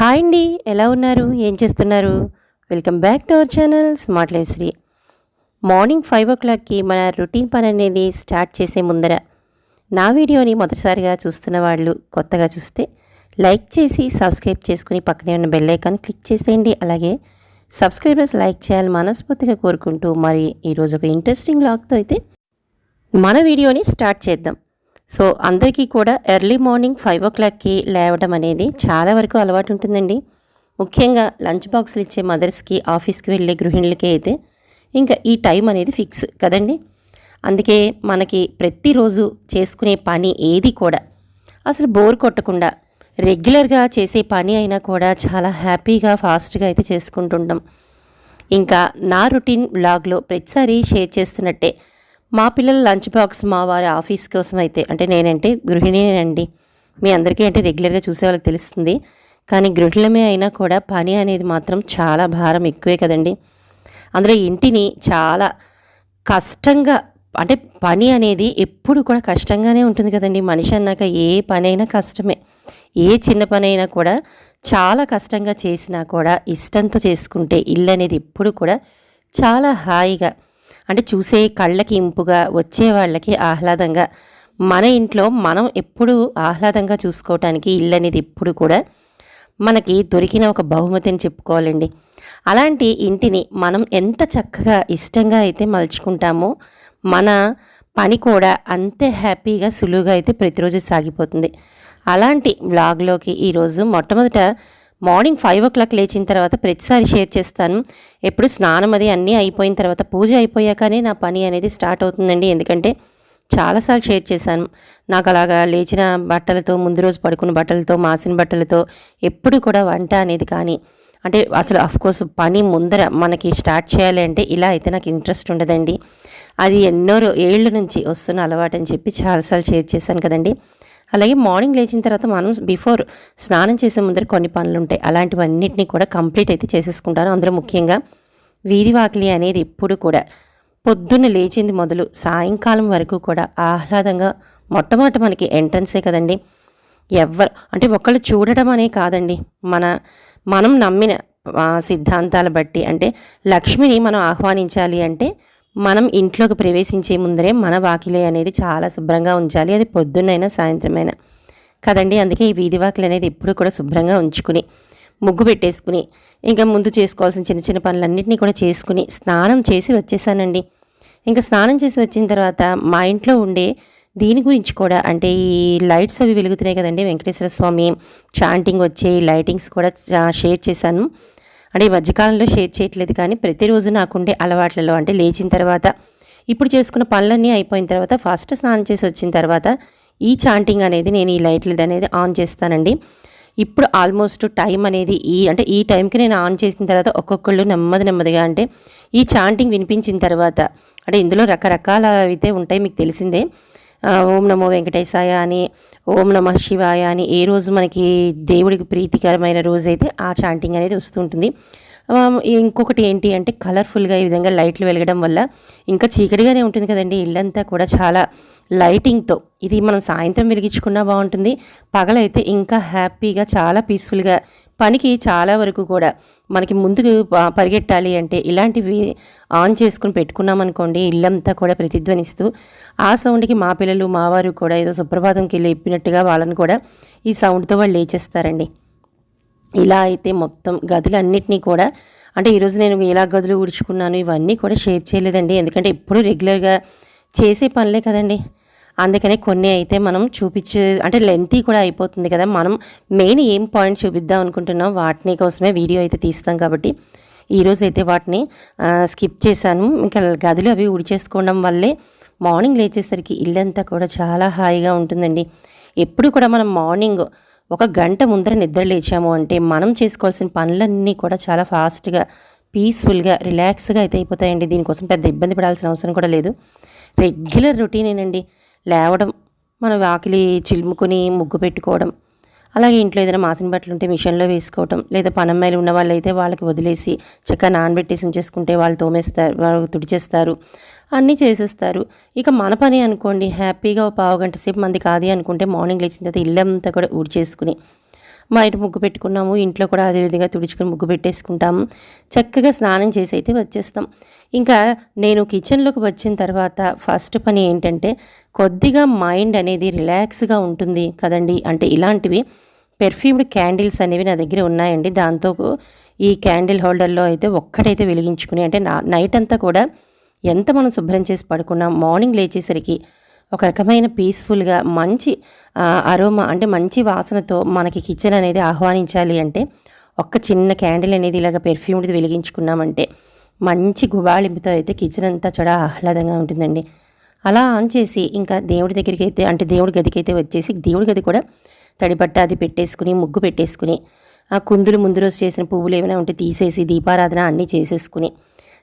Hi అండి ఎలా ఉన్నారు? ఏం చేస్తున్నారు? Welcome back to our channel smart life Sri. Morning five ఓ క్లాక్కి మన రొటీన్ పని అనేది స్టార్ట్ చేసే ముందర నా వీడియోని మొదటిసారిగా చూస్తున్న వాళ్ళు కొత్తగా చూస్తే లైక్ చేసి సబ్స్క్రైబ్ చేసుకుని పక్కనే ఉన్న బెల్ ఐకాన్ క్లిక్ చేసేయండి. అలాగే సబ్స్క్రైబర్స్ లైక్ చేయాలని మనస్ఫూర్తిగా కోరుకుంటూ మరి ఈరోజు ఒక ఇంట్రెస్టింగ్ లాగ్తో అయితే మన వీడియోని స్టార్ట్ చేద్దాం. సో అందరికీ కూడా ఎర్లీ మార్నింగ్ ఫైవ్ ఓ క్లాక్కి లేవడం అనేది చాలా వరకు అలవాటు ఉంటుందండి. ముఖ్యంగా లంచ్ బాక్సులు ఇచ్చే మదర్స్కి ఆఫీస్కి వెళ్ళే గృహిణులకి అయితే ఇంకా ఈ టైం అనేది ఫిక్స్ కదండి. అందుకే మనకి ప్రతిరోజు చేసుకునే పని ఏది కూడా అసలు బోర్ కొట్టకుండా రెగ్యులర్గా చేసే పని అయినా కూడా చాలా హ్యాపీగా ఫాస్ట్గా అయితే చేసుకుంటుంటాం. ఇంకా నా రొటీన్ బ్లాగ్లో ప్రతిసారి షేర్ చేస్తున్నట్టే మా పిల్లల లంచ్ బాక్స్ మా వారి ఆఫీస్ కోసం అయితే అంటే నేనంటే గృహిణినండి మీ అందరికీ అంటే రెగ్యులర్గా చూసే వాళ్ళకి తెలుస్తుంది. కానీ గృహిణులమే అయినా కూడా పని అనేది మాత్రం చాలా భారం ఎక్కువే కదండి. అందులో ఇంటిని చాలా కష్టంగా అంటే పని అనేది ఎప్పుడు కూడా కష్టంగానే ఉంటుంది కదండి. మనిషి అన్నాక ఏ పని అయినా కష్టమే. ఏ చిన్న పని అయినా కూడా చాలా కష్టంగా చేసినా కూడా ఇష్టంతో చేసుకుంటే ఇల్లు అనేది ఎప్పుడు కూడా చాలా హాయిగా అంటే చూసే కళ్ళకి ఇంపుగా వచ్చే వాళ్ళకి ఆహ్లాదంగా. మన ఇంట్లో మనం ఎప్పుడు ఆహ్లాదంగా చూసుకోవటానికి ఇల్లు అనేది ఎప్పుడు కూడా మనకి దొరికిన ఒక బహుమతిని చెప్పుకోవాలండి. అలాంటి ఇంటిని మనం ఎంత చక్కగా ఇష్టంగా అయితే మలుచుకుంటామో మన పని కూడా అంతే హ్యాపీగా సులువుగా అయితే ప్రతిరోజు సాగిపోతుంది. అలాంటి వ్లాగ్లోకి ఈరోజు మొట్టమొదట మార్నింగ్ ఫైవ్ ఓ క్లాక్ లేచిన తర్వాత ప్రతిసారి షేర్ చేస్తాను. ఎప్పుడు స్నానం అది అన్నీ అయిపోయిన తర్వాత పూజ అయిపోయాకనే నా పని అనేది స్టార్ట్ అవుతుందండి. ఎందుకంటే చాలాసార్లు షేర్ చేశాను. నాకు అలాగా లేచిన బట్టలతో ముందు రోజు పడుకున్న బట్టలతో మాసిన బట్టలతో ఎప్పుడు కూడా వంట అనేది కానీ అంటే అసలు కోర్స్ పని ముందర మనకి స్టార్ట్ చేయాలి అంటే ఇలా అయితే నాకు ఇంట్రెస్ట్ ఉండదండి. అది ఎన్నో ఏళ్ళ నుంచి వస్తున్న అలవాటు అని చెప్పి చాలాసార్లు షేర్ చేశాను కదండి. అలాగే మార్నింగ్ లేచిన తర్వాత మనం బిఫోర్ స్నానం చేసే ముందర కొన్ని పనులు ఉంటాయి అలాంటివన్నిటిని కూడా కంప్లీట్ అయితే చేసేసుకుంటాను. అందులో ముఖ్యంగా వీధి వాకిలి అనేది ఎప్పుడు కూడా పొద్దున్న లేచింది మొదలు సాయంకాలం వరకు కూడా ఆహ్లాదంగా మొట్టమొదటి మనకి ఎంట్రన్సే కదండి. ఎవ్వరు అంటే ఒకళ్ళు చూడడం అనే కాదండి. మన మనం నమ్మిన సిద్ధాంతాల బట్టి అంటే లక్ష్మిని మనం ఆహ్వానించాలి అంటే మనం ఇంట్లోకి ప్రవేశించే ముందరే మన వాకిలి అనేది చాలా శుభ్రంగా ఉంచాలి. అది పొద్దున్నైనా సాయంత్రమైనా. కదండి అందుకే ఈ వీధి వాకిలి అనేది ఎప్పుడు కూడా శుభ్రంగా ఉంచుకుని ముగ్గు పెట్టేసుకుని ఇంకా ముందు చేసుకోవాల్సిన చిన్న చిన్న పనులన్నింటినీ కూడా చేసుకుని స్నానం చేసి వచ్చేసానండి. ఇంకా స్నానం చేసి వచ్చిన తర్వాత మా ఇంట్లో ఉండే దీని గురించి కూడా అంటే ఈ లైట్స్ అవి వెలుగుతున్నాయి కదండి వెంకటేశ్వర స్వామి చాంటింగ్ వచ్చే లైటింగ్స్ కూడా షేర్ చేశాను. అంటే ఈ మధ్యకాలంలో షేర్ చేయట్లేదు కానీ ప్రతిరోజు నాకుండే అలవాట్లలో అంటే లేచిన తర్వాత ఇప్పుడు చేసుకున్న పనులన్నీ అయిపోయిన తర్వాత ఫస్ట్ స్నానం చేసి వచ్చిన తర్వాత ఈ చాంటింగ్ అనేది నేను ఈ లైట్లది అనేది ఆన్ చేస్తానండి. ఇప్పుడు ఆల్మోస్ట్ టైం అనేది ఈ అంటే ఈ టైంకి నేను ఆన్ చేసిన తర్వాత ఒక్కొక్కళ్ళు నెమ్మది నెమ్మదిగా అంటే ఈ చాంటింగ్ వినిపించిన తర్వాత అంటే ఇందులో రకరకాల అయితే ఉంటాయి మీకు తెలిసిందే. ఓం నమో వెంకటేశాయ అని ఓం నమ శివాయ అని ఏ రోజు మనకి దేవుడికి ప్రీతికరమైన రోజు అయితే ఆ చాంటింగ్ అనేది వస్తుంటుంది. ఇంకొకటి ఏంటి అంటే కలర్ఫుల్గా ఈ విధంగా లైట్లు వెలగడం వల్ల ఇంకా చీకటిగానే ఉంటుంది కదండి. ఇల్లంతా కూడా చాలా లైటింగ్తో ఇది మనం సాయంత్రం వెలిగించుకున్నా బాగుంటుంది. పగలైతే ఇంకా హ్యాపీగా చాలా పీస్ఫుల్గా పనికి చాలా వరకు కూడా మనకి ముందుకు పరిగెట్టాలి అంటే ఇలాంటివి ఆన్ చేసుకుని పెట్టుకున్నామనుకోండి ఇల్లంతా కూడా ప్రతిధ్వనిస్తూ ఆ సౌండ్కి మా పిల్లలు మావారు కూడా ఏదో సుప్రభాతంకి లేపినట్టుగా వాళ్ళని కూడా ఈ సౌండ్తో వాళ్ళు లేచేస్తారండి. ఇలా అయితే మొత్తం గదులన్నిటినీ కూడా అంటే ఈరోజు నేను ఎలా గదులు ఊడ్చుకున్నాను ఇవన్నీ కూడా షేర్ చేయలేదండి. ఎందుకంటే ఎప్పుడూ రెగ్యులర్గా చేసే పనులే కదండి. అందుకనే కొన్ని అయితే మనం చూపించే అంటే లెంతీ కూడా అయిపోతుంది కదా. మనం మెయిన్ ఏం పాయింట్ చూపిద్దాం అనుకుంటున్నాం వాటిని కోసమే వీడియో అయితే తీస్తాం కాబట్టి. ఈరోజు అయితే వాటిని స్కిప్ చేశాను. ఇంకా గదులు అవి ఉడిచేసుకోవడం వల్లే మార్నింగ్ లేచేసరికి ఇల్లంతా కూడా చాలా హాయిగా ఉంటుందండి. ఎప్పుడు కూడా మనం మార్నింగ్ ఒక గంట ముందర నిద్ర లేచాము అంటే మనం చేసుకోవాల్సిన పనులన్నీ కూడా చాలా ఫాస్ట్గా పీస్ఫుల్గా రిలాక్స్గా అయితే అయిపోతాయండి. దీనికోసం పెద్ద ఇబ్బంది పడాల్సిన అవసరం కూడా లేదు. రెగ్యులర్ రొటీనేనండి లేవడం మన వాకిలి చిలుముకొని ముగ్గు పెట్టుకోవడం అలాగే ఇంట్లో ఏదైనా మాసిన బట్టలు ఉంటే మిషన్లో వేసుకోవటం లేదా పనమ్మాయిలు ఉన్న వాళ్ళు అయితే వాళ్ళకి వదిలేసి చక్కగా నానబెట్టేసి ఉంచేసుకుంటే వాళ్ళు తోమేస్తారు వాళ్ళు తుడిచేస్తారు అన్నీ చేసేస్తారు. ఇక మన పని అనుకోండి హ్యాపీగా ఒక పావు గంట సేపు మంది కాదు అనుకుంటే మార్నింగ్ లేచిన తర్వాత ఇల్లంతా కూడా ఊడ్చేసుకుని బయట ముగ్గు పెట్టుకున్నాము. ఇంట్లో కూడా అదేవిధంగా తుడుచుకొని ముగ్గు పెట్టేసుకుంటాము చక్కగా స్నానం చేసి అయితే వచ్చేస్తాం. ఇంకా నేను కిచెన్లోకి వచ్చిన తర్వాత ఫస్ట్ పని ఏంటంటే కొద్దిగా మైండ్ అనేది రిలాక్స్గా ఉంటుంది కదండి. అంటే ఇలాంటివి పెర్ఫ్యూమ్డ్ క్యాండిల్స్ అనేవి నా దగ్గర ఉన్నాయండి. దాంతో ఈ క్యాండిల్ హోల్డర్లో అయితే ఒక్కటైతే వెలిగించుకుని అంటే నా నైట్ అంతా కూడా ఎంత మనం శుభ్రం చేసి పడుకున్నాం. మార్నింగ్ లేచేసరికి ఒక రకమైన పీస్ఫుల్గా మంచి అరోమా అంటే మంచి వాసనతో మనకి కిచెన్ అనేది ఆహ్వానించాలి అంటే ఒక్క చిన్న క్యాండిల్ అనేది ఇలాగ పెర్ఫ్యూమ్ది వెలిగించుకున్నామంటే మంచి గుబాళింపుతో అయితే కిచెన్ అంతా చాలా ఆహ్లాదంగా ఉంటుందండి. అలా ఆన్ చేసి ఇంకా దేవుడి దగ్గరికి అయితే అంటే దేవుడి గదికి అయితే వచ్చేసి దేవుడి గది కూడా తడిపట్ట అది పెట్టేసుకుని ముగ్గు పెట్టేసుకుని ఆ కుందులు ముందు రోజు చేసిన పువ్వులు ఏమైనా ఉంటే తీసేసి దీపారాధన అన్నీ చేసేసుకుని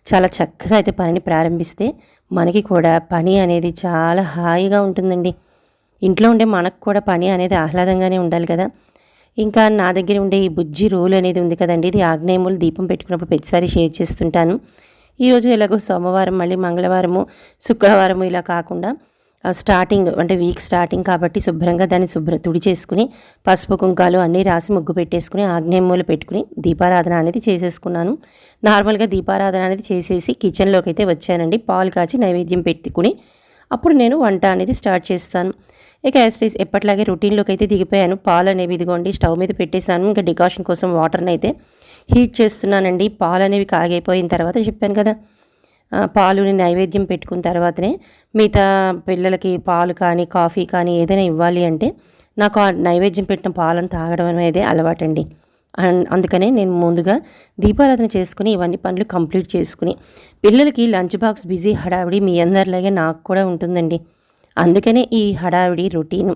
చాలా చక్కగా అయితే పనిని ప్రారంభిస్తే మనకి కూడా పని అనేది చాలా హాయిగా ఉంటుందండి. ఇంట్లో ఉండే మనకు కూడా పని అనేది ఆహ్లాదంగానే ఉండాలి కదా. ఇంకా నా దగ్గర ఉండే ఈ బుజ్జి రోల్ అనేది ఉంది కదండి. ఇది ఆగ్నేయములు దీపం పెట్టుకున్నప్పుడు ప్రతిసారి షేర్ చేస్తుంటాను. ఈరోజు ఎలాగో సోమవారం మళ్ళీ మంగళవారము శుక్రవారము ఇలా కాకుండా స్టార్టింగ్ అంటే వీక్ స్టార్టింగ్ కాబట్టి శుభ్రంగా దాన్ని శుభ్ర తుడి చేసుకుని పసుపు కుంకాలు అన్నీ రాసి ముగ్గు పెట్టేసుకుని ఆగ్నేయమూలు పెట్టుకుని దీపారాధన అనేది చేసేసుకున్నాను. నార్మల్గా దీపారాధన అనేది చేసేసి కిచెన్లోకి అయితే వచ్చానండి. పాలు కాచి నైవేద్యం పెట్టుకుని అప్పుడు నేను వంట అనేది స్టార్ట్ చేస్తాను. ఇక యాస్టీస్ ఎప్పట్లాగే రొటీన్లోకి అయితే దిగిపోయాను. పాలు అనేవి ఇదిగోండి స్టవ్ మీద పెట్టేశాను. ఇంకా డికాషన్ కోసం వాటర్ని అయితే హీట్ చేస్తున్నానండి. పాలు అనేవి కాగైపోయిన తర్వాత చెప్పాను కదా. పాలుని నైవేద్యం పెట్టుకున్న తర్వాతనే మిగతా పిల్లలకి పాలు కానీ కాఫీ కానీ ఏదైనా ఇవ్వాలి అంటే నాకు ఆ నైవేద్యం పెట్టిన పాలను తాగడం అనేది అలవాటండి. అందుకనే నేను ముందుగా దీపారాధన చేసుకుని ఇవన్నీ పనులు కంప్లీట్ చేసుకుని పిల్లలకి లంచ్ బాక్స్ బిజీ హడావిడి మీ అందరిలాగే నాకు కూడా ఉంటుందండి. అందుకనే ఈ హడావిడి రొటీను.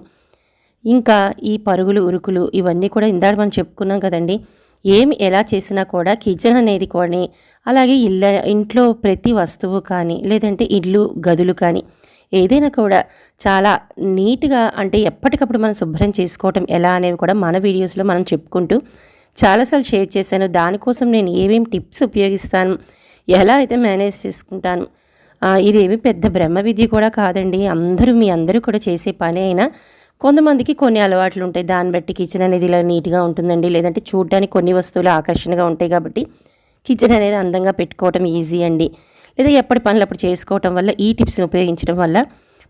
ఇంకా ఈ పరుగులు ఉరుకులు ఇవన్నీ కూడా ఇందాక మనం చెప్పుకున్నాం కదండి. ఏమి ఎలా చేసినా కూడా కిచెన్ అనేది కొని అలాగే ఇళ్ళ ఇంట్లో ప్రతి వస్తువు కానీ లేదంటే ఇల్లు గదులు కానీ ఏదైనా కూడా చాలా నీట్గా అంటే ఎప్పటికప్పుడు మనం శుభ్రం చేసుకోవటం ఎలా అనేవి కూడా మన వీడియోస్లో మనం చెప్పుకుంటూ చాలాసార్లు షేర్ చేశాను. దానికోసం నేను ఏమేమి టిప్స్ ఉపయోగిస్తాను ఎలా అయితే మేనేజ్ చేసుకుంటాను ఇదేమి పెద్ద బ్రహ్మ విద్య కూడా కాదండి. అందరూ మీ అందరూ కూడా చేసే పని అయినా కొంతమందికి కొన్ని అలవాట్లు ఉంటాయి. దాన్ని బట్టి కిచెన్ అనేది ఇలా నీట్గా ఉంటుందండి. లేదంటే చూడడానికి కొన్ని వస్తువులు ఆకర్షణగా ఉంటాయి కాబట్టి కిచెన్ అనేది అందంగా పెట్టుకోవటం ఈజీ అండి. లేదా ఎప్పటి పనులు అప్పుడు చేసుకోవటం వల్ల ఈ టిప్స్ని ఉపయోగించడం వల్ల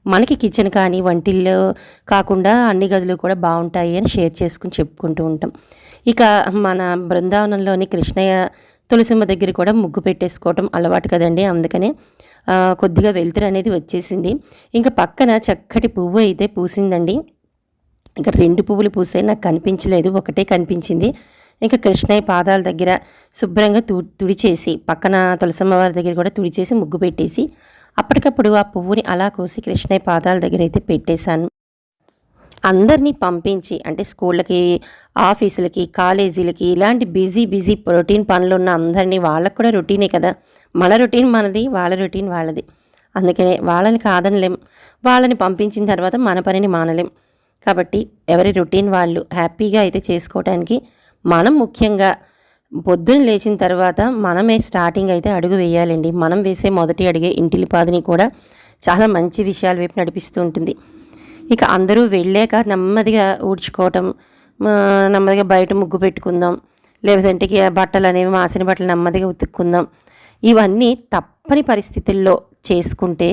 మనకి కిచెన్ కానీ వంటిల్లో కాకుండా అన్ని గదులు కూడా బాగుంటాయి అని షేర్ చేసుకుని చెప్పుకుంటూ ఉంటాం. ఇక మన బృందావనంలోని కృష్ణయ్య తులసిమ్మ దగ్గర కూడా ముగ్గు పెట్టేసుకోవటం అలవాటు కదండి. అందుకనే కొద్దిగా వెలుతురు అనేది వచ్చేసింది. ఇంకా పక్కన చక్కటి పువ్వు అయితే పూసిందండి. ఇంకా రెండు పువ్వులు పూసాయి నాకు కనిపించలేదు ఒకటే కనిపించింది. ఇంకా కృష్ణయ్య పాదాల దగ్గర శుభ్రంగా తు తుడిచేసి పక్కన తులసమ్మవారి దగ్గర కూడా తుడిచేసి ముగ్గు పెట్టేసి అప్పటికప్పుడు ఆ పువ్వుని అలా కోసి కృష్ణయ్య పాదాల దగ్గర అయితే పెట్టేశాను. అందరినీ పంపించి అంటే స్కూళ్ళకి ఆఫీసులకి కాలేజీలకి ఇలాంటి బిజీ బిజీ రొటీన్ పనులు ఉన్న అందరినీ వాళ్ళకు కూడా రొటీనే కదా. మన రొటీన్ మనది వాళ్ళ రొటీన్ వాళ్ళది. అందుకనే వాళ్ళని కాదనలేం. వాళ్ళని పంపించిన తర్వాత మన పనిని మానలేం. కాబట్టి ఎవరి రొటీన్ వాళ్ళు హ్యాపీగా అయితే చేసుకోవడానికి మనం ముఖ్యంగా పొద్దున లేచిన తర్వాత మనమే స్టార్టింగ్ అయితే అడుగు వేయాలండి. మనం వేసే మొదటి అడిగే ఇంటిలిపాదిని కూడా చాలా మంచి విషయాల వైపు నడిపిస్తూ ఉంటుంది. ఇక అందరూ వెళ్ళాక నెమ్మదిగా ఊడ్చుకోవటం నెమ్మదిగా బయట ముగ్గు పెట్టుకుందాం లేదంటే బట్టలు అనేవి మాసిన బట్టలు నెమ్మదిగా ఉతుక్కుందాం. ఇవన్నీ తప్పని పరిస్థితుల్లో చేసుకుంటే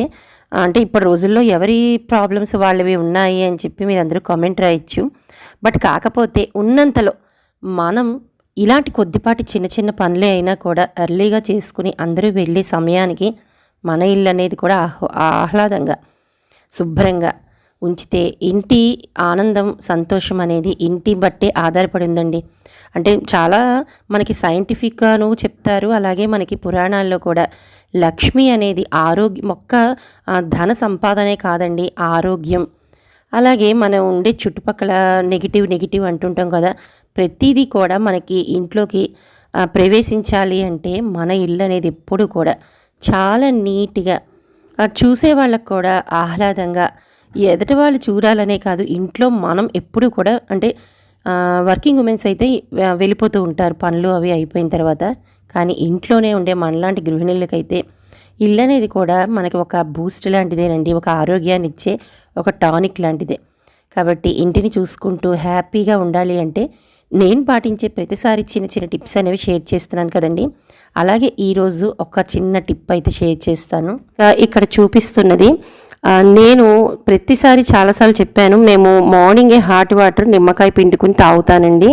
అంటే ఇప్పుడు రోజుల్లో ఎవరి ప్రాబ్లమ్స్ వాళ్ళవి ఉన్నాయి అని చెప్పి మీరు అందరూ కామెంట్ రాయొచ్చు. బట్ కాకపోతే ఉన్నంతలో మనం ఇలాంటి కొద్దిపాటి చిన్న చిన్న పనులే అయినా కూడా ఎర్లీగా చేసుకుని అందరూ వెళ్ళే సమయానికి మన ఇల్లు అనేది కూడా ఆహ్లాదంగా శుభ్రంగా ఉంచితే ఇంటి ఆనందం సంతోషం అనేది ఇంటి బట్టే ఆధారపడి ఉందండి. అంటే చాలా మనకి సైంటిఫిక్గాను చెప్తారు అలాగే మనకి పురాణాల్లో కూడా లక్ష్మి అనేది ఆరోగ్యం మొక్క ధన సంపాదనే కాదండి ఆరోగ్యం. అలాగే మనం ఉండే చుట్టుపక్కల నెగిటివ్ నెగిటివ్ అంటుంటాం కదా ప్రతిదీ కూడా మనకి ఇంట్లోకి ప్రవేశించాలి అంటే మన ఇల్లు అనేది ఎప్పుడు కూడా చాలా నీట్గా చూసే వాళ్ళకు కూడా ఆహ్లాదంగా ఎదుటి వాళ్ళు చూడాలనే కాదు ఇంట్లో మనం ఎప్పుడు కూడా అంటే వర్కింగ్ ఉమెన్స్ అయితే వెళ్ళిపోతూ ఉంటారు. పనులు అవి అయిపోయిన తర్వాత. కానీ ఇంట్లోనే ఉండే మనలాంటి గృహిణులకైతే ఇల్లు అనేది కూడా మనకి ఒక బూస్ట్ లాంటిదేనండి. ఒక ఆరోగ్యాన్ని ఇచ్చే ఒక టానిక్ లాంటిదే. కాబట్టి ఇంటిని చూసుకుంటూ హ్యాపీగా ఉండాలి అంటే నేను పాటించే ప్రతిసారి చిన్న చిన్న టిప్స్ అనేవి షేర్ చేస్తున్నాను కదండి. అలాగే ఈరోజు ఒక చిన్న టిప్ అయితే షేర్ చేస్తాను. ఇక్కడ చూపిస్తున్నది నేను ప్రతిసారి చాలాసార్లు చెప్పాను మేము మార్నింగే హాట్ వాటర్ నిమ్మకాయ పిండుకుని తాగుతానండి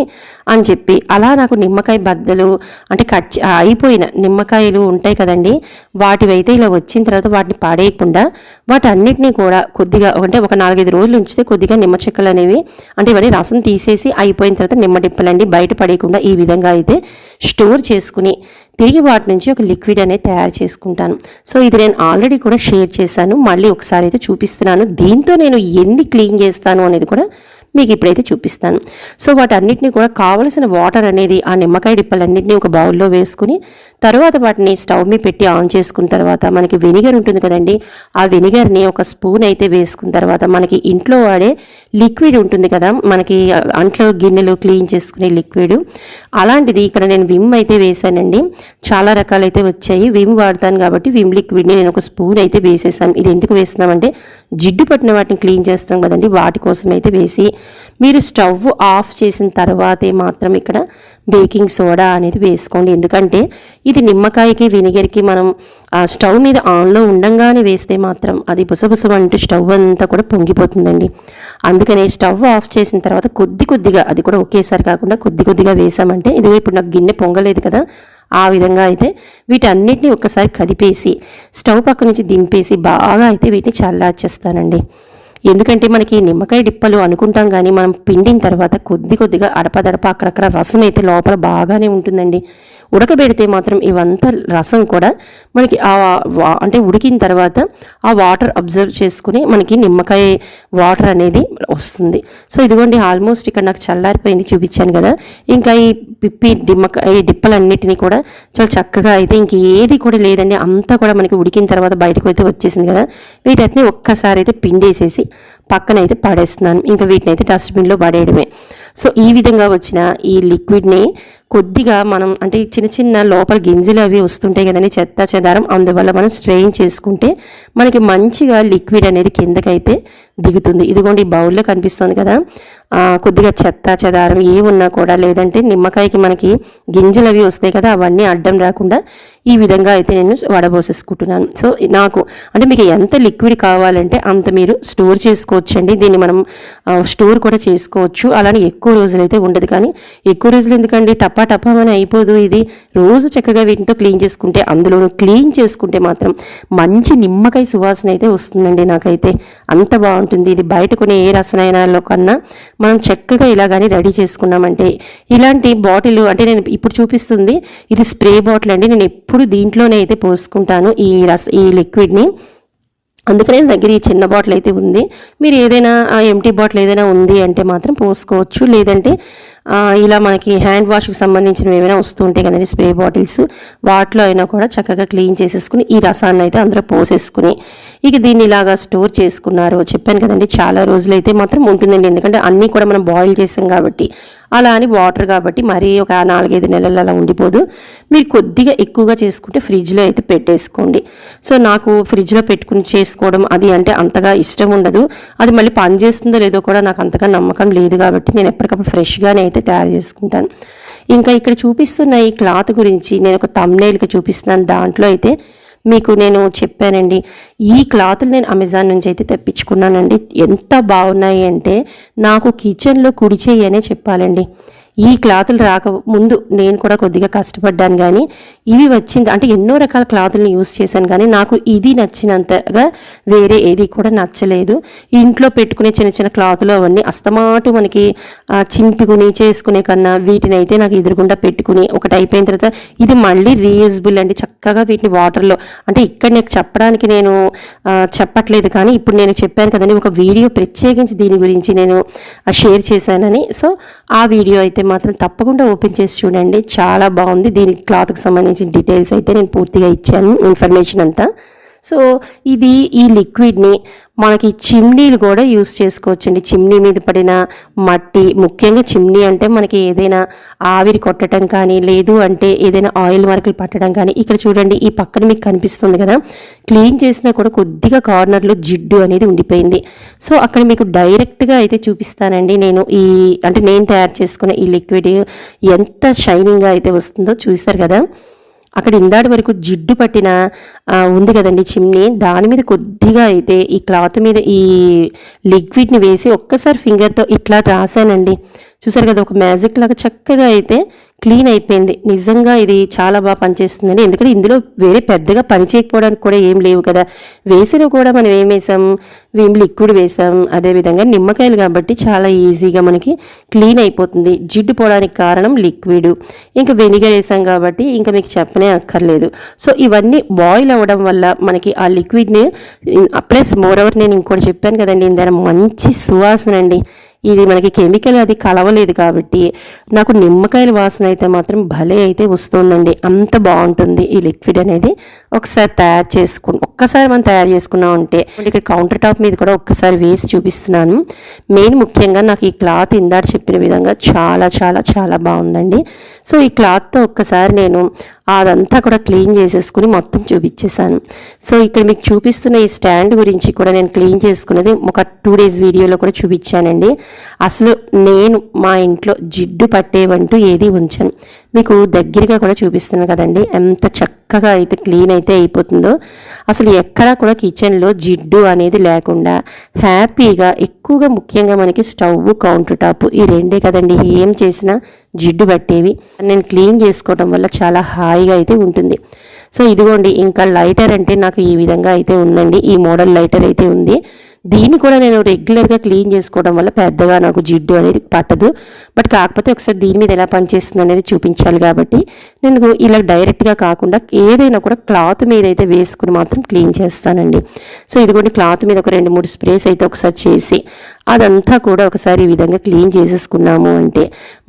అని చెప్పి. అలా నాకు నిమ్మకాయ బద్దలు అంటే కట్ అయిపోయిన నిమ్మకాయలు ఉంటాయి కదండి వాటివైతే ఇలా వచ్చిన తర్వాత వాటిని పాడేయకుండా వాటన్నిటిని కూడా కొద్దిగా అంటే ఒక నాలుగైదు రోజులు ఉంచితే కొద్దిగా నిమ్మ చెక్కలు అనేవి అంటే ఇవన్నీ రసం తీసేసి అయిపోయిన తర్వాత నిమ్మ డిప్పలండి బయట పడేయకుండా ఈ విధంగా అయితే స్టోర్ చేసుకుని తిరిగి వాటి నుంచి ఒక లిక్విడ్ అనేది తయారు చేసుకుంటాను. సో ఇది నేను ఆల్రెడీ కూడా షేర్ చేశాను. మళ్ళీ ఒకసారి అయితే చూపిస్తున్నాను. దీంతో నేను ఎన్ని క్లీన్ చేస్తాను అనేది కూడా మీకు ఇప్పుడైతే చూపిస్తాను. సో వాటన్నిటిని కూడా కావలసిన వాటర్ అనేది ఆ నిమ్మకాయ డిప్పలన్నింటినీ ఒక బౌల్లో వేసుకుని తర్వాత వాటిని స్టవ్ మీద పెట్టి ఆన్ చేసుకున్న తర్వాత మనకి వెనిగర్ ఉంటుంది కదండి ఆ వెనిగర్ని ఒక స్పూన్ అయితే వేసుకున్న తర్వాత మనకి ఇంట్లో వాడే లిక్విడ్ ఉంటుంది కదా మనకి అంట్లో గిన్నెలు క్లీన్ చేసుకునే లిక్విడ్. అలాంటిది ఇక్కడ నేను విమ్ అయితే వేసానండి చాలా రకాలైతే వచ్చాయి. విమ్ వాడతాను కాబట్టి విమ్ లిక్విడ్ని నేను ఒక స్పూన్ అయితే వేసేసాను. ఇది ఎందుకు వేస్తున్నామంటే జిడ్డు పట్టిన వాటిని క్లీన్ చేస్తాం కదండి వాటి కోసం అయితే వేసి మీరు స్టవ్ ఆఫ్ చేసిన తర్వాతే మాత్రం ఇక్కడ బేకింగ్ సోడా అనేది వేసుకోండి. ఎందుకంటే ఇది నిమ్మకాయకి వినిగర్కి మనం స్టవ్ మీద ఆన్లో ఉండంగానే వేస్తే మాత్రం అది బుసబుసమంటూ స్టవ్ అంతా కూడా పొంగిపోతుందండి. అందుకనే స్టవ్ ఆఫ్ చేసిన తర్వాత కొద్ది కొద్దిగా అది కూడా ఒకేసారి కాకుండా కొద్ది కొద్దిగా వేసామంటే ఇదిగో ఇప్పుడు నాకు గిన్నె పొంగలేదు కదా ఆ విధంగా అయితే వీటన్నిటిని ఒక్కసారి కదిపేసి స్టవ్ పక్క నుంచి దింపేసి బాగా అయితే వీటిని చల్లార్చేస్తానండి. ఎందుకంటే మనకి నిమ్మకాయ డిప్పలు అనుకుంటాం కానీ మనం పిండిన తర్వాత కొద్ది కొద్దిగా అడపదడప అక్కడక్కడ రసం అయితే లోపల బాగానే ఉంటుందండి. ఉడకబెడితే మాత్రం ఇవంతా రసం కూడా మనకి ఆ అంటే ఉడికిన తర్వాత ఆ వాటర్ అబ్జర్వ్ చేసుకుని మనకి నిమ్మకాయ వాటర్ అనేది వస్తుంది. సో ఇదిగోండి ఆల్మోస్ట్ ఇక్కడ నాకు చల్లారిపోయింది చూపించాను కదా. ఇంకా ఈ పిప్పి నిమ్మకాయ ఈ డిప్పలన్నిటినీ కూడా చాలా చక్కగా అయితే ఇంక ఏది కూడా లేదండి. అంతా కూడా మనకి ఉడికిన తర్వాత బయటకు అయితే వచ్చేసింది కదా. వీటన్ని ఒక్కసారి అయితే పిండేసేసి పక్కన అయితే పడేస్తున్నాను. ఇంకా వీటిని అయితే డస్ట్బిన్లో పడేయడమే. సో ఈ విధంగా వచ్చిన ఈ లిక్విడ్ని కొద్దిగా మనం అంటే చిన్న చిన్న లోపల గింజలు అవి వస్తుంటాయి కదండి చెత్త చెదారం అందువల్ల మనం స్ట్రెయిన్ చేసుకుంటే మనకి మంచిగా లిక్విడ్ అనేది కిందకైతే దిగుతుంది. ఇదిగోండి ఈ బౌల్లో కనిపిస్తుంది కదా. కొద్దిగా చెత్త చెదారం ఏ ఉన్నా కూడా లేదంటే నిమ్మకాయకి మనకి గింజలు అవి వస్తాయి కదా అవన్నీ అడ్డం రాకుండా ఈ విధంగా అయితే నేను వడబోసేసుకుంటున్నాను. సో నాకు అంటే మీకు ఎంత లిక్విడ్ కావాలంటే అంత మీరు స్టోర్ చేసుకోవచ్చండి. దీన్ని మనం స్టోర్ కూడా చేసుకోవచ్చు. అలానే ఎక్కువ రోజులు అయితే ఉండదు. కానీ ఎక్కువ రోజులు ఎందుకండి? టప్ టపా అని అయిపోదు ఇది. రోజు చక్కగా వీటితో క్లీన్ చేసుకుంటే అందులోనూ క్లీన్ చేసుకుంటే మాత్రం మంచి నిమ్మకాయ సువాసన అయితే వస్తుందండి నాకైతే. అంత బాగుంటుంది. ఇది బయట కొనే ఏ రసాయనాల్లో కన్నా మనం చక్కగా ఇలా కానీ రెడీ చేసుకున్నామంటే ఇలాంటి బాటిల్ అంటే నేను ఇప్పుడు చూపిస్తుంది. ఇది స్ప్రే బాటిల్ అండి. నేను ఎప్పుడు దీంట్లోనే అయితే పోసుకుంటాను ఈ రస ఈ లిక్విడ్ని. అందుకనే దగ్గర ఈ చిన్న బాటిల్ అయితే ఉంది. మీరు ఏదైనా ఎంటీ బాటిల్ ఏదైనా ఉంది అంటే మాత్రం పోసుకోవచ్చు. లేదంటే ఇలా మనకి హ్యాండ్ వాష్కి సంబంధించినవి ఏమైనా వస్తుంటాయి కదండి స్ప్రే బాటిల్స్. వాటిలో అయినా కూడా చక్కగా క్లీన్ చేసేసుకుని ఈ రసాన్ని అయితే అందులో పోసేసుకుని ఇక దీన్ని ఇలాగా స్టోర్ చేసుకున్నారు. చెప్పాను కదండి చాలా రోజులు అయితే మాత్రం ఉంటుందండి. ఎందుకంటే అన్నీ కూడా మనం బాయిల్ చేసాం కాబట్టి అలా అని వాటర్ కాబట్టి మరీ ఒక నాలుగైదు నెలలు అలా ఉండిపోదు. మీరు కొద్దిగా ఎక్కువగా చేసుకుంటే ఫ్రిడ్జ్లో అయితే పెట్టేసుకోండి. సో నాకు ఫ్రిడ్జ్లో పెట్టుకుని చేసుకోవడం అది అంటే అంతగా ఇష్టం ఉండదు. అది మళ్ళీ పని చేస్తుందో లేదో కూడా నాకు అంతగా నమ్మకం లేదు కాబట్టి నేను ఎప్పటికప్పుడు ఫ్రెష్గానే అయితే తయారు చేసుకుంటాను. ఇంకా ఇక్కడ చూపిస్తున్న ఈ క్లాత్ గురించి నేను ఒక తమ్నేల్కి చూపిస్తున్నాను. దాంట్లో అయితే మీకు నేను చెప్పానండి ఈ క్లాత్లు నేను అమెజాన్ నుంచి అయితే తెప్పించుకున్నానండి. ఎంత బాగున్నాయి అంటే నాకు కిచెన్లో కుడి అనే చెప్పాలండి. ఈ క్లాతులు రాక ముందు నేను కూడా కొద్దిగా కష్టపడ్డాను కానీ ఇవి వచ్చింది అంటే ఎన్నో రకాల క్లాతులను యూస్ చేశాను కానీ నాకు ఇది నచ్చినంతగా వేరే ఏది కూడా నచ్చలేదు. ఇంట్లో పెట్టుకునే చిన్న చిన్న క్లాతులు అవన్నీ అస్తమాటు మనకి చింపుకుని చేసుకునే కన్నా వీటిని అయితే నాకు ఎదురుగుండా పెట్టుకుని ఒకటి అయిపోయిన తర్వాత ఇది మళ్ళీ రీయూజబుల్ అండి. చక్కగా వీటిని వాటర్లో అంటే ఇక్కడ నాకు చెప్పడానికి నేను చెప్పట్లేదు కానీ ఇప్పుడు నేను చెప్పాను కదండి ఒక వీడియో ప్రత్యేకించి దీని గురించి నేను షేర్ చేశానని. సో ఆ వీడియో అయితే మాత్రం తప్పకుండా ఓపెన్ చేసి చూడండి. చాలా బాగుంది. దీని క్లాత్కి సంబంధించిన డీటెయిల్స్ అయితే నేను పూర్తిగా ఇచ్చాను. ఇన్ఫర్మేషన్ అంతా. సో ఇది ఈ లిక్విడ్ని మనకి చిమ్నీలు కూడా యూస్ చేసుకోవచ్చండి. చిమ్నీ మీద పడిన మట్టి ముఖ్యంగా చిమ్నీ అంటే మనకి ఏదైనా ఆవిరి కొట్టడం కానీ లేదు అంటే ఏదైనా ఆయిల్ మార్కులు పట్టడం కానీ ఇక్కడ చూడండి ఈ పక్కన మీకు కనిపిస్తుంది కదా క్లీన్ చేసినా కూడా కొద్దిగా కార్నర్లో జిడ్డు అనేది ఉండిపోయింది. సో అక్కడ మీకు డైరెక్ట్గా అయితే చూపిస్తానండి నేను ఈ అంటే నేను తయారు చేసుకున్న ఈ లిక్విడ్ ఎంత షైనింగ్గా అయితే వస్తుందో చూస్తారు కదా. అక్కడ ఇందాటి వరకు జిడ్డు పట్టిన ఉంది కదండి చిమ్నీ. దాని మీద కొద్దిగా అయితే ఈ క్లాత్ మీద ఈ లిక్విడ్ని వేసి ఒక్కసారి ఫింగర్తో ఇట్లా రాసానండి చూసారు కదా ఒక మ్యాజిక్ లాగా చక్కగా అయితే క్లీన్ అయిపోయింది. నిజంగా ఇది చాలా బాగా పనిచేస్తుందండి ఎందుకంటే ఇందులో వేరే పెద్దగా పని చేయకపోవడానికి కూడా ఏం లేవు కదా. వేసిన కూడా మనం ఏం వేసాం? విమ్ లిక్విడ్ వేసాం? అదేవిధంగా నిమ్మకాయలు కాబట్టి చాలా ఈజీగా మనకి క్లీన్ అయిపోతుంది. జిడ్డు పోవడానికి కారణం లిక్విడ్. ఇంకా వెనిగర్ వేసాం కాబట్టి ఇంకా మీకు చెప్పనే అక్కర్లేదు. సో ఇవన్నీ బాయిల్ అవ్వడం వల్ల మనకి ఆ లిక్విడ్ని ప్లస్ మోర్ ఓవర్ నేను ఇంకోటి చెప్పాను కదండి. దాని మంచి సువాసన అండి. ఇది మనకి కెమికల్ అది కలవలేదు కాబట్టి నాకు నిమ్మకాయల వాసన అయితే మాత్రం భలే అయితే వస్తుందండి. అంత బాగుంటుంది ఈ లిక్విడ్ అనేది. ఒకసారి తయారు చేసుకు ఒక్కసారి మనం తయారు చేసుకున్నాం అంటే ఇక్కడ కౌంటర్ టాప్ మీద కూడా ఒక్కసారి వేసి చూపిస్తున్నాను. మెయిన్ ముఖ్యంగా నాకు ఈ క్లాత్ ఇందాక చెప్పిన విధంగా చాలా చాలా చాలా బాగుందండి. సో ఈ క్లాత్తో ఒక్కసారి నేను అదంతా కూడా క్లీన్ చేసేసుకుని మొత్తం చూపించేశాను. సో ఇక్కడ మీకు చూపిస్తున్న ఈ స్టాండ్ గురించి కూడా నేను క్లీన్ చేసుకున్నది ఒక టూ డేస్ వీడియోలో కూడా చూపించానండి. అసలు నేను మా ఇంట్లో జిడ్డు పట్టేవంటూ ఏది ఉంచాను. మీకు దగ్గరగా కూడా చూపిస్తున్నాను కదండి. ఎంత చక్కగా అయితే క్లీన్ అయితే అయిపోతుందో. అసలు ఎక్కడా కూడా కిచెన్లో జిడ్డు అనేది లేకుండా హ్యాపీగా ఎక్కువగా ముఖ్యంగా మనకి స్టవ్ కౌంటర్ టాప్ ఈ రెండే కదండి. ఏం చేసినా జిడ్డు పట్టేవి. నేను క్లీన్ చేసుకోవడం వల్ల చాలా హాయిగా అయితే ఉంటుంది. సో ఇదిగోండి ఇంకా లైటర్ అంటే నాకు ఈ విధంగా అయితే ఉందండి. ఈ మోడల్ లైటర్ అయితే ఉంది. దీన్ని కూడా నేను రెగ్యులర్గా క్లీన్ చేసుకోవడం వల్ల పెద్దగా నాకు జిడ్డు అనేది పట్టదు. బట్ కాకపోతే ఒకసారి దీని మీద ఎలా పనిచేస్తుంది అనేది చూపించాలి కాబట్టి నేను ఇలా డైరెక్ట్గా కాకుండా ఏదైనా కూడా క్లాత్ మీద అయితే వేసుకుని మాత్రం క్లీన్ చేస్తానండి. సో ఇదిగోండి క్లాత్ మీద ఒక రెండు మూడు స్ప్రేస్ అయితే ఒకసారి చేసి అదంతా కూడా ఒకసారి ఈ విధంగా క్లీన్ చేసేసుకున్నాము అంటే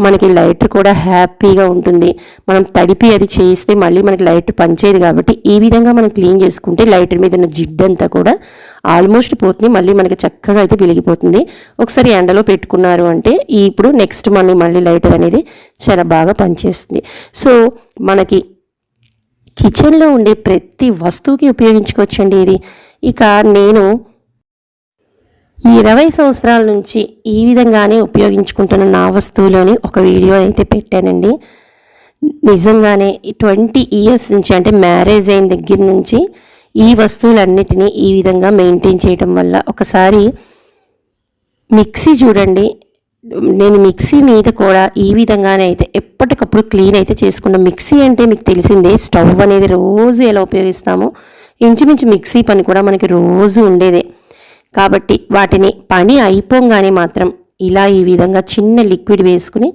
మనకి లైటర్ కూడా హ్యాపీగా ఉంటుంది. మనం తడిపి అది చేస్తే మళ్ళీ మనకి లైట్ పనిచే పనిచేయదు కాబట్టి ఈ విధంగా మనం క్లీన్ చేసుకుంటే లైటర్ మీద ఉన్న జిడ్డంతా కూడా ఆల్మోస్ట్ పోతుంది. మళ్ళీ మనకి చక్కగా అయితే వెలిగిపోతుంది. ఒకసారి ఎండలో పెట్టుకున్నారు అంటే ఈ ఇప్పుడు నెక్స్ట్ మనీ మళ్ళీ లైటర్ అనేది చాలా బాగా పనిచేస్తుంది. సో మనకి కిచెన్లో ఉండే ప్రతి వస్తువుకి ఉపయోగించుకోవచ్చండి ఇది. ఇక నేను ఇరవై సంవత్సరాల నుంచి ఈ విధంగానే ఉపయోగించుకుంటున్న నా వస్తువులోని ఒక వీడియో అయితే పెట్టానండి. నిజంగానే ట్వంటీ ఇయర్స్ నుంచి అంటే మ్యారేజ్ అయిన దగ్గర నుంచి ఈ వస్తువులన్నిటినీ ఈ విధంగా మెయింటైన్ చేయడం వల్ల ఒకసారి మిక్సీ చూడండి. నేను మిక్సీ మీద కూడా ఈ విధంగానే అయితే ఎప్పటికప్పుడు క్లీన్ అయితే చేసుకున్నాం మిక్సీ అంటే మీకు తెలిసిందే స్టవ్ అనేది రోజు ఎలా ఉపయోగిస్తామో. ఇంచుమించు మిక్సీ పని కూడా మనకి రోజు ఉండేదే. కాబట్టి వాటిని పని అయిపోగానే మాత్రం ఇలా ఈ విధంగా చిన్న లిక్విడ్ వేసుకుని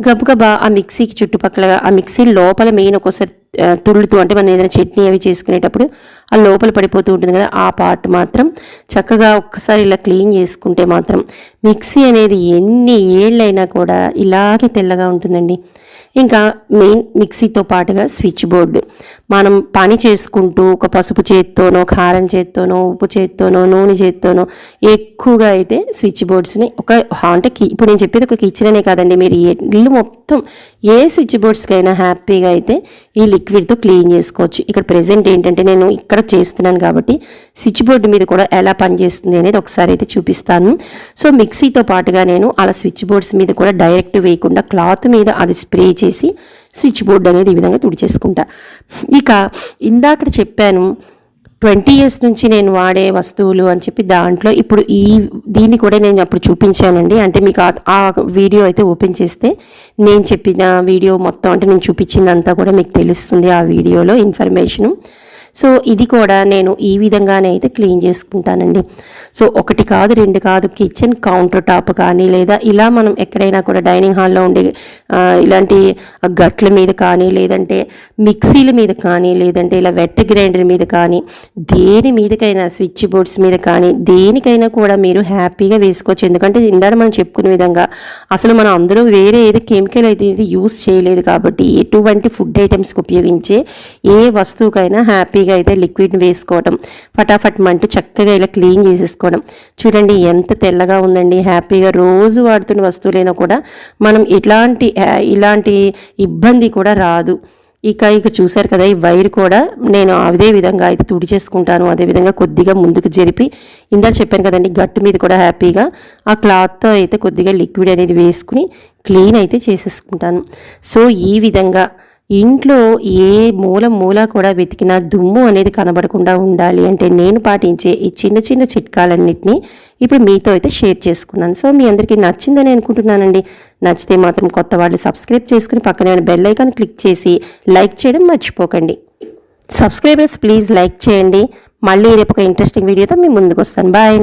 గబగబా ఆ మిక్సీకి చుట్టుపక్కల ఆ మిక్సీ లోపల మెయిన్ ఒక్కోసారి తుళ్ళుతూ అంటే మనం ఏదైనా చట్నీ అవి చేసుకునేటప్పుడు ఆ లోపల పడిపోతూ ఉంటుంది కదా ఆ పార్ట్ మాత్రం చక్కగా ఒక్కసారి ఇలా క్లీన్ చేసుకుంటే మాత్రం మిక్సీ అనేది ఎన్ని ఏళ్ళైనా కూడా ఇలాగే తెల్లగా ఉంటుందండి. ఇంకా మెయిన్ మిక్సీతో పాటుగా స్విచ్ బోర్డు. మనం పని చేసుకుంటూ ఒక పసుపు చేత్తోనో కారం చేత్తోనో ఉప్పు చేత్తోనో నూనె చేత్తోనో ఎక్కువగా అయితే స్విచ్ బోర్డ్స్ని ఒక అంటే కి- ఇప్పుడు నేను చెప్పేది ఒక కిచెన్నే కాదండి. మీరు ఏ- ఇల్లు మొత్తం ఏ స్విచ్ బోర్డ్స్కైనా హ్యాపీగా అయితే ఈ లిక్విడ్తో క్లీన్ చేసుకోవచ్చు. ఇక్కడ ప్రజెంట్ ఏంటంటే నేను ఇక్కడ చేస్తున్నాను కాబట్టి స్విచ్ బోర్డు మీద కూడా ఎలా పనిచేస్తుంది అనేది ఒకసారి అయితే చూపిస్తాను. సో మిక్సీతో పాటుగా నేను అలా స్విచ్ బోర్డ్స్ మీద కూడా డైరెక్ట్ వేయకుండా క్లాత్ మీద అది స్ప్రే చేసి స్విచ్ బోర్డు అనేది ఈ విధంగా తుడిచేసుకుంటా. ఇక ఇందాక చెప్పాను ట్వంటీ ఇయర్స్ నుంచి నేను వాడే వస్తువులు అని చెప్పి దాంట్లో ఇప్పుడు ఈ దీన్ని కూడా నేను అప్పుడు చూపించానండి. అంటే మీకు ఆ- ఆ వీడియో అయితే ఓపెన్ చేస్తే నేను చెప్పిన వీడియో మొత్తం అంటే నేను చూపించిందంతా కూడా మీకు తెలుస్తుంది ఆ వీడియోలో ఇన్ఫర్మేషను. సో ఇది కూడా నేను ఈ విధంగానే అయితే క్లీన్ చేసుకుంటానండి. సో ఒకటి కాదు రెండు కాదు కిచెన్ కౌంటర్ టాప్ కానీ లేదా ఇలా మనం ఎక్కడైనా కూడా డైనింగ్ హాల్లో ఉండే ఇలాంటి గట్ల మీద కానీ లేదంటే మిక్సీల మీద కానీ లేదంటే ఇలా వెట్ గ్రైండర్ మీద కానీ దేని మీదకైనా స్విచ్ బోర్డ్స్ మీద కానీ దేనికైనా కూడా మీరు హ్యాపీగా వేసుకోవచ్చు. ఎందుకంటే ఇందాక మనం చెప్పుకునే విధంగా అసలు మనం అందులో వేరే ఏదో కెమికల్ అయితే ఇది యూస్ చేయలేదు కాబట్టి ఎటువంటి ఫుడ్ ఐటమ్స్కి ఉపయోగించే ఏ వస్తువుకైనా హ్యాపీ హ్యాపీగా అయితే లిక్విడ్ వేసుకోవడం ఫటాఫట్ మంటూ చక్కగా ఇలా క్లీన్ చేసేసుకోవడం. చూడండి ఎంత తెల్లగా ఉందండి హ్యాపీగా రోజు వాడుతున్న వస్తువులైనా కూడా మనం ఇట్లాంటి ఇలాంటి ఇబ్బంది కూడా రాదు. ఇక ఇక చూశారు కదా ఈ వైర్ కూడా నేను అదే విధంగా అయితే తుడి చేసుకుంటాను అదేవిధంగా కొద్దిగా ముందుకు జరిపి ఇందాక చెప్పాను కదండి గట్టు మీద కూడా హ్యాపీగా ఆ క్లాత్తో అయితే కొద్దిగా లిక్విడ్ అనేది వేసుకుని క్లీన్ అయితే చేసేసుకుంటాను. సో ఈ విధంగా ఇంట్లో ఏ మూల మూల కూడా వెతికినా దుమ్ము అనేది కనబడకుండా ఉండాలి అంటే నేను పాటించే ఈ చిన్న చిన్న చిట్కాలన్నింటినీ ఇప్పుడు మీతో అయితే షేర్ చేసుకున్నాను. సో మీ అందరికీ నచ్చిందని అనుకుంటున్నానండి. నచ్చితే మాత్రం కొత్త వాళ్ళు సబ్స్క్రైబ్ చేసుకుని పక్కనే బెల్ ఐకాన్ క్లిక్ చేసి లైక్ చేయడం మర్చిపోకండి. సబ్స్క్రైబర్స్ ప్లీజ్ లైక్ చేయండి. మళ్ళీ రేపు ఒక ఇంట్రెస్టింగ్ వీడియోతో మేము ముందుకు వస్తాను. బాయ్